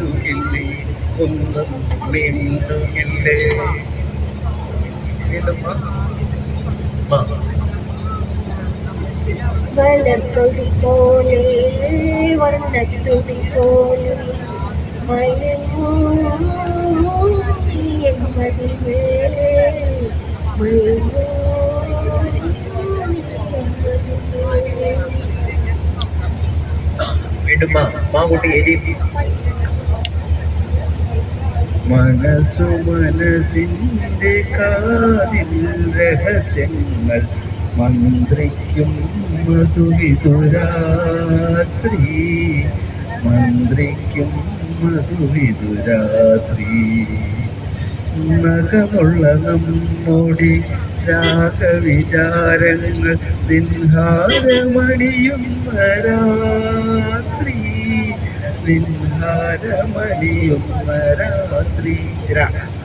മിണ്ടുകില്ലേ ഒന്നും മിണ്ടുകില്ലേ. വലത്തൊടി പോലെ വർണത്തൊടി പോലെ മടിമേലെ വീണ്ടും മാ മാ കുട്ടി എലി മനസ്സു മനസ്സിന്റെ കാതിൽ രഹസ്യങ്ങൾ മന്ത്രിക്കും മധുവിതുരാത്രി. മന്ത്രിക്കും മധുവിതുരാത്രി. നഖമുള്ള നമ്മോടി രാഗവിചാരങ്ങൾ നിൻഹാരമണിയുന്ന രാത്രി. നിൻഹാരമണിയുന്ന രാത്രി. three Iraq.